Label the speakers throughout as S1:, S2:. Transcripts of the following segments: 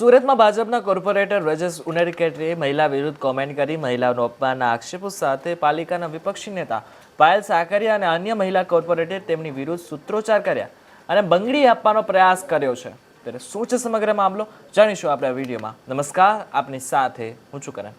S1: સુરતમાં ભાજપના કોર્પોરેટર રજસ ઉનડકેટે મહિલા વિરુદ્ધ કોમેન્ટ કરી મહિલાઓનો અપમાનના આક્ષેપો સાથે પાલિકાના વિપક્ષી નેતા પાયલ સાકરિયા અને અન્ય મહિલા કોર્પોરેટરે તેમની વિરુદ્ધ સૂત્રોચ્ચાર કર્યા અને બંગડી આપવાનો પ્રયાસ કર્યો છે. ત્યારે શું છે સમગ્ર મામલો? જાણીશું આપણે આ વિડીયોમાં. નમસ્કાર આપની સાથે હું છું કરણ.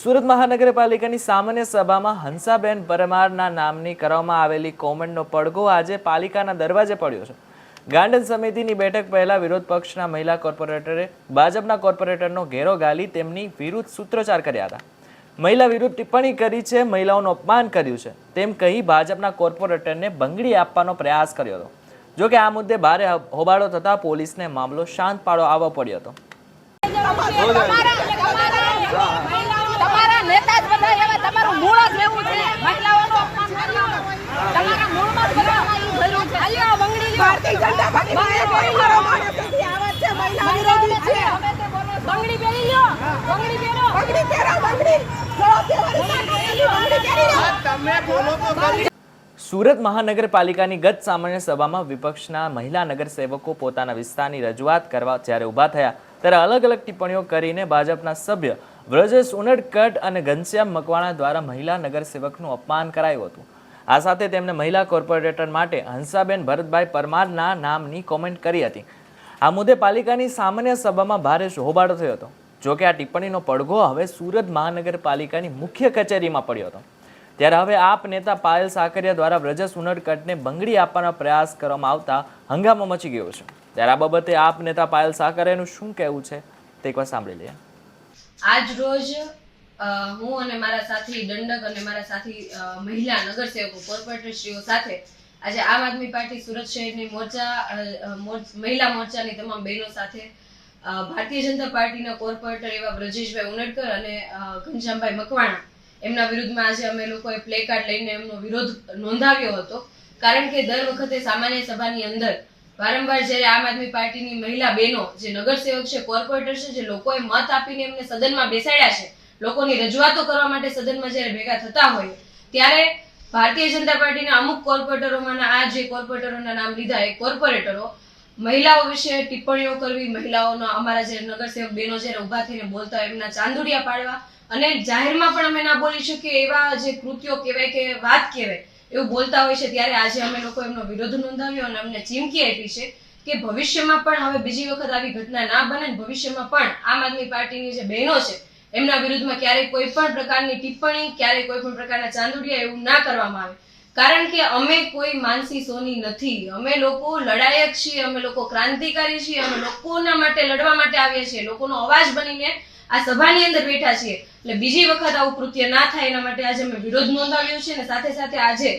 S1: સુરત મહાનગરપાલિકાની સામાન્ય સભામાં હંસાબેન પરમારના નામની કરવામાં આવેલી કોમેન્ટનો પડઘો આજે પાલિકાના દરવાજે પડ્યો છે. ગાંડન સમિતિની બેઠક પહેલા વિરોધ પક્ષના મહિલા કોર્પોરેટરે ભાજપના કોર્પોરેટરનો ઘેરો ગાલી તેમની વિરુદ્ધ સૂત્રોચ્ચાર કર્યા હતા. મહિલા વિરુદ્ધ ટિપ્પણી કરી છે, મહિલાઓનું અપમાન કર્યું છે. તેમ કહી ભાજપના કોર્પોરેટરને બંગડી આપવાનો પ્રયાસ કર્યો હતો. જોકે આ મુદ્દે ભારે હોબાળો થતા પોલીસને મામલો શાંત પાડો આવવો પડ્યો હતો
S2: તમારા નેતા જ બધા એવા તમારું મૂળ જ રહેવું છે. મહિલાઓનું અપમાન કર્યું તમારા મૂળમાં જ ભર્યું છે આલ્યો બંગડી ભારતીય જનતા પાર્ટી બંગડી પહેરી લ્યો બંગડી પહેરી લ્યો બંગડી પહેરો બંગડી પહેરો. બંગડી
S3: તમે બોલો તો.
S1: સુરત મહાનગરપાલિકાની ગત સામાન્ય સભામાં વિપક્ષના મહિલા નગરસેવકો પોતાના વિસ્તારની રજૂઆત કરવા જ્યારે ઊભા થયા. ત્યારે અલગ અલગ ટિપ્પણીઓ કરીને ભાજપના સભ્ય વ્રજેશ ઉનડકટ અને ઘનશ્યામ મકવાણા દ્વારા મહિલા નગરસેવકનું અપમાન કરાયું હતું. આ સાથે તેમણે મહિલા કોર્પોરેટર માટે હંસાબેન ભરતભાઈ પરમારના નામની કોમેન્ટ કરી હતી. આ મુદ્દે પાલિકાની સામાન્ય સભામાં ભારે હોબાળો થયો હતો. જોકે આ ટિપ્પણીનો પડઘો હવે સુરત મહાનગરપાલિકાની મુખ્ય કચેરીમાં પડ્યો હતો. ત્યારે હવે આપ નેતા પાયલ સાકરિયા દ્વારા વ્રજસ ઉનડકટને બંગડી આપવાનો પ્રયાસ કરવામાં આવતા હંગામો મચી ગયો છે. ત્યારે આ બાબતે આપ નેતા પાયલ સાકરેનું શું કહેવું છે તે એકવાર સાંભળી લઈએ.
S4: આજ રોજ હું અને મારા સાથી દંડક અને મારા સાથી મહિલા નગરસેવકો, કોર્પોરેટરશ્રીઓ સાથે આજે આમ આદમી પાર્ટી, સુરત શહેરની મોરચા મહિલા મોરચાની તમામ બહેનો સાથે ભારતીય જનતા પાર્ટીના કોર્પોરેટર એવા બ્રજેશભાઈ ઉનડકર અને ઘનશ્યામભાઈ મકવાણા એમના વિરુદ્ધમાં આજે અમે લોકોએ પ્લે કાર્ડ લઈને એમનો વિરોધ નોંધાવ્યો હતો. કારણ કે દર વખતે સામાન્ય સભાની અંદર વારંવાર જ્યારે આમ આદમી પાર્ટીની મહિલા બહેનો, જે નગરસેવક છે કોર્પોરેટર છે, જે લોકોએ મત આપીને એમને સદનમાં બેસાડ્યા છે, લોકોની રજૂઆતો કરવા માટે સદનમાં જ્યારે ભેગા થતા હોય, ત્યારે ભારતીય જનતા પાર્ટીના અમુક કોર્પોરેટરોમાંના આ જે કોર્પોરેટરોના નામ લીધા, એ કોર્પોરેટરો મહિલાઓ વિશે ટિપ્પણીઓ કરવી, મહિલાઓનો અમારા જે નગરસેવક બહેનો જ્યારે ઊભા થઈને બોલતા એમના ચાંદુડિયા પાડવા અને જાહેરમાં પણ અમે ના બોલી શકીએ એવા જે કૃત્યો કહેવાય કે વાત કહેવાય એવું બોલતા હોય છે, ત્યારે આજે અમે લોકો એમનો વિરોધ નોંધાવ્યો અને અમને ચીમકી આપી છે કે ભવિષ્યમાં પણ હવે બીજી વખત આવી ઘટના ના બને ભવિષ્યમાં પણ આમ આદમી પાર્ટીની જે બહેનો છે, એમના વિરુદ્ધમાં ક્યારેય કોઈ પણ પ્રકારની ટિપ્પણી, ક્યારેય કોઈ પણ પ્રકારના ચાંદુડિયા એવું ના કરવામાં આવે. કારણ કે અમે કોઈ માનસી સોની નથી. અમે લોકો લડાયક છીએ, અમે લોકો ક્રાંતિકારી છીએ, અમે લોકોના માટે લડવા માટે આવીએ છીએ. લોકોનો અવાજ બનીને આ સભાની અંદર બેઠા છીએ. એટલે બીજી વખત આવું કૃત્ય ના થાય એના માટે આજે અમે વિરોધ નોંધાવ્યો છે અને સાથે સાથે આજે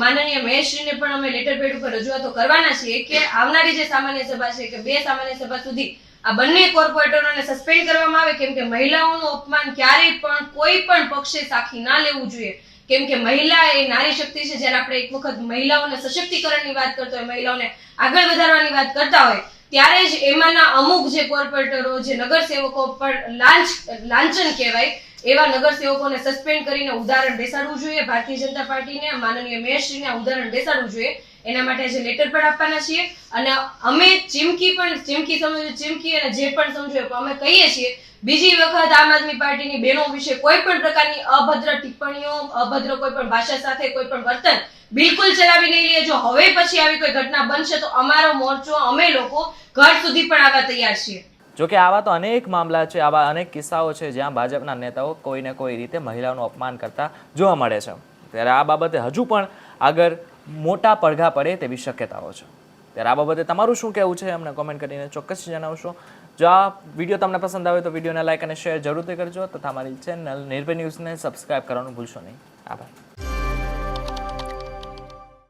S4: માનનીય મહેશજીને પણ અમે લેટર પેડ ઉપર રજૂઆતો કરવાના છીએ કે આવનારી જે સામાન્ય સભા છે કે બે સામાન્ય સભા સુધી આ બંને કોર્પોરેટરોને સસ્પેન્ડ કરવામાં આવે, કેમ કે મહિલાઓનું અપમાન ક્યારેય પણ કોઈ પણ પક્ષે સાખી ના લેવું જોઈએ. કેમ કે મહિલા એ નારી શક્તિ છે, જ્યારે આપણે એક વખત મહિલાઓને સશક્તિકરણની વાત કરતા હોય, મહિલાઓને આગળ વધારવાની વાત કરતા હોય ત્યારે જ એમાંના અમુક જે કોર્પોરેટરો, જે નગરસેવકો પર લાંચ, લાંચન કહેવાય, એવા નગરસેવકોને સસ્પેન્ડ કરીને ઉદાહરણ બેસાડવું જોઈએ. ભારતીય જનતા પાર્ટીને, માનનીય મેયરશ્રીને ઉદાહરણ બેસાડવું જોઈએ. એના માટે જે લેટર પણ આપવાના છીએ. અને અમે ચીમકી પણ, ચીમકી સમજો ચીમકી અને જે પણ સમજો અમે કહીએ છીએ, બીજી વખત આમ આદમી પાર્ટીની બહેનો વિશે કોઈ પણ પ્રકારની અભદ્ર ટિપ્પણીઓ, અભદ્ર કોઈ પણ ભાષા સાથે કોઈ પણ વર્તન બિલકુલ ચલાવી નહીં લઈએ જો હવે પછી આવી કોઈ ઘટના બનશે તો અમારો મોરચો, અમે લોકો ઘર સુધી પણ આવવા તૈયાર છીએ.
S1: જોકે આવા તો અનેક મામલા છે, આવા અનેક કિસ્સાઓ છે જ્યાં ભાજપના નેતાઓ કોઈને કોઈ રીતે મહિલાઓનું અપમાન કરતા જોવા મળે છે. ત્યારે આ બાબતે હજુ પણ આગળ મોટા પડઘા પડે તેવી શક્યતાઓ છે. ત્યારે આ બાબતે તમારું શું કહેવું છે અમને કોમેન્ટ કરીને ચોક્કસ જણાવશો. જો આ વીડિયો તમને પસંદ આવે તો વિડીયોને લાઇક અને શેર જરૂરથી કરજો તથા અમારી ચેનલ નિર્ભય ન્યૂઝને સબસ્ક્રાઇબ કરવાનું ભૂલશો નહીં. આભાર.